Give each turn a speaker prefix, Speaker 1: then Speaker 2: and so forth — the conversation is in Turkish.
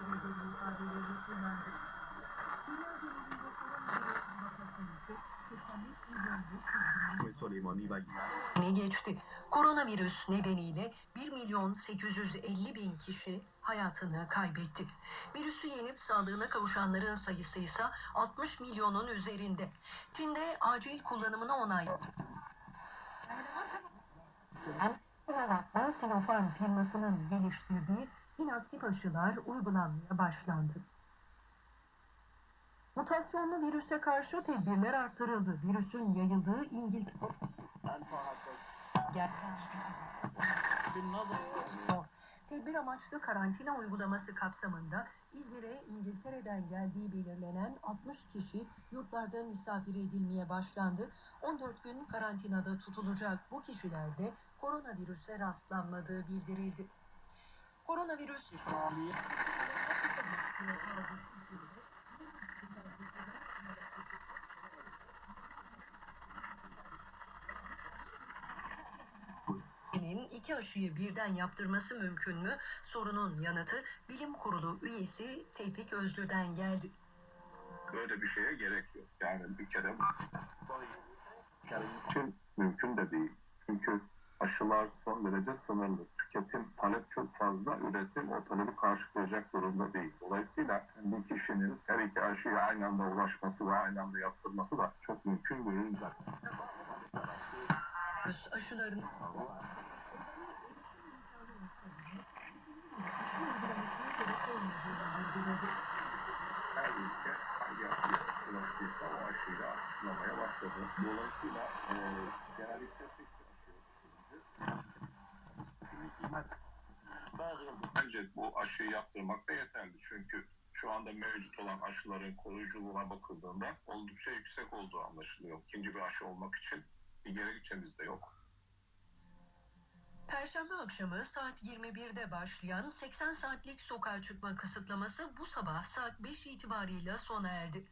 Speaker 1: belirlediği ifadeleri
Speaker 2: inandırır. Dünya geçti. Koronavirüs nedeniyle 1 milyon 850 bin kişi hayatını kaybetti. Virüsü yenip sağlığına kavuşanların sayısı ise 60 milyonun üzerinde. Çin'de acil kullanımına onay. Sinopharm firmasının geliştirdiği aşılar uygulanmaya başlandı. Mutasyonlu virüse karşı tedbirler arttırıldı. Virüsün yayıldığı İngiltere... Tedbir amaçlı karantina uygulaması kapsamında İzmir'e İngiltere'den geldiği belirlenen 60 kişi yurtlarda misafir edilmeye başlandı. 14 gün karantinada tutulacak bu kişilerde koronavirüse rastlanmadığı bildirildi. Koronavirüs Türkiye'nin iki aşıyı birden yaptırması mümkün mü? Sorunun yanıtı bilim kurulu üyesi Tevfik Özlü'den geldi.
Speaker 3: Böyle bir şeye gerek yok. Yani bir kere yani mümkün de değil. Çünkü aşılar son derece sınırlı. Tüketim, talep çok fazla, üretim o talebi karşılayacak durumda değil. Dolayısıyla bir kişinin her iki aşıya aynı anda ulaşması ve aynı anda yaptırması da çok mümkün.
Speaker 2: Virüs aşıların
Speaker 3: Her ülke hangi aşıya ulaştıysa o aşıyla aşılamaya başladı. Dolayısıyla e, genellikle tek bir aşı yapılınca Bence bu aşıyı yaptırmak da yeterli. Çünkü şu anda mevcut olan aşıların koruyuculuğuna bakıldığında oldukça yüksek olduğu anlaşılıyor. İkinci bir aşı olmak için bir gerekçemiz de yok.
Speaker 2: Perşembe akşamı saat 21'de başlayan 80 saatlik sokağa çıkma kısıtlaması bu sabah saat 5 itibarıyla sona erdi.